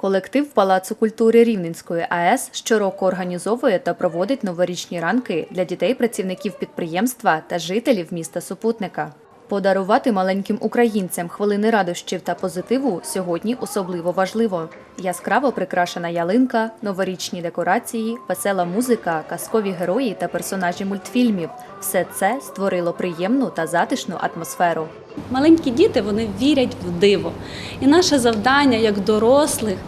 Колектив Палацу культури Рівненської АЕС щороку організовує та проводить новорічні ранки для дітей працівників підприємства та жителів міста Супутника. Подарувати маленьким українцям хвилини радощів та позитиву сьогодні особливо важливо. Яскраво прикрашена ялинка, новорічні декорації, весела музика, казкові герої та персонажі мультфільмів все це створило приємну та затишну атмосферу. Маленькі діти вони вірять в диво. І наше завдання як дорослих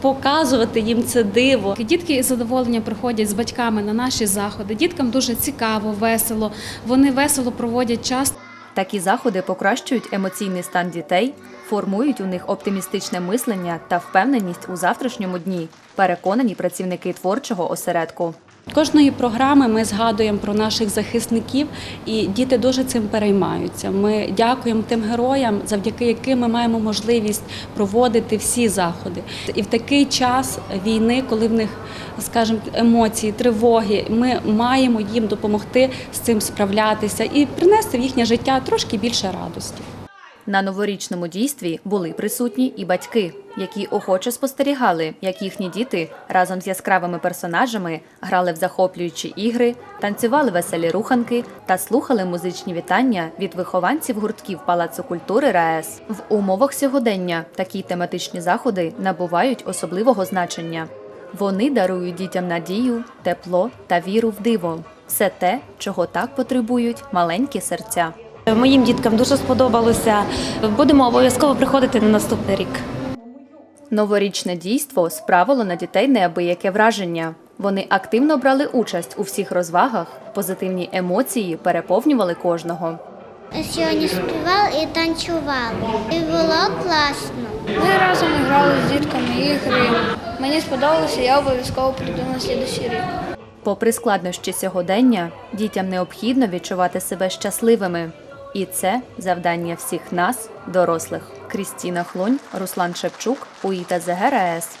показувати їм це диво. Дітки із задоволенням приходять з батьками на наші заходи. Діткам дуже цікаво, весело. Вони весело проводять час. Такі заходи покращують емоційний стан дітей, формують у них оптимістичне мислення та впевненість у завтрашньому дні, переконані працівники творчого осередку. Кожної програми ми згадуємо про наших захисників, і діти дуже цим переймаються. Ми дякуємо тим героям, завдяки яким ми маємо можливість проводити всі заходи. І в такий час війни, коли в них, скажімо, емоції, тривоги, ми маємо їм допомогти з цим справлятися і принести в їхнє життя трошки більше радості. На новорічному дійстві були присутні і батьки, які охоче спостерігали, як їхні діти разом з яскравими персонажами грали в захоплюючі ігри, танцювали веселі руханки та слухали музичні вітання від вихованців гуртків Палацу культури РаЕС. В умовах сьогодення такі тематичні заходи набувають особливого значення. Вони дарують дітям надію, тепло та віру в диво все те, чого так потребують маленькі серця. Моїм діткам дуже сподобалося. Будемо обов'язково приходити на наступний рік. Новорічне дійство справило на дітей неабияке враження. Вони активно брали участь у всіх розвагах, позитивні емоції переповнювали кожного. Сьогодні співали і танцювали. І було класно. Ми разом грали з дітками ігри. Мені сподобалося, я обов'язково прийду на слідуючий рік. Попри складнощі сьогодення, дітям необхідно відчувати себе щасливими. І це завдання всіх нас, дорослих. Крістіна Хлунь, Руслан Шевчук, УІТА ЗГРАЕС.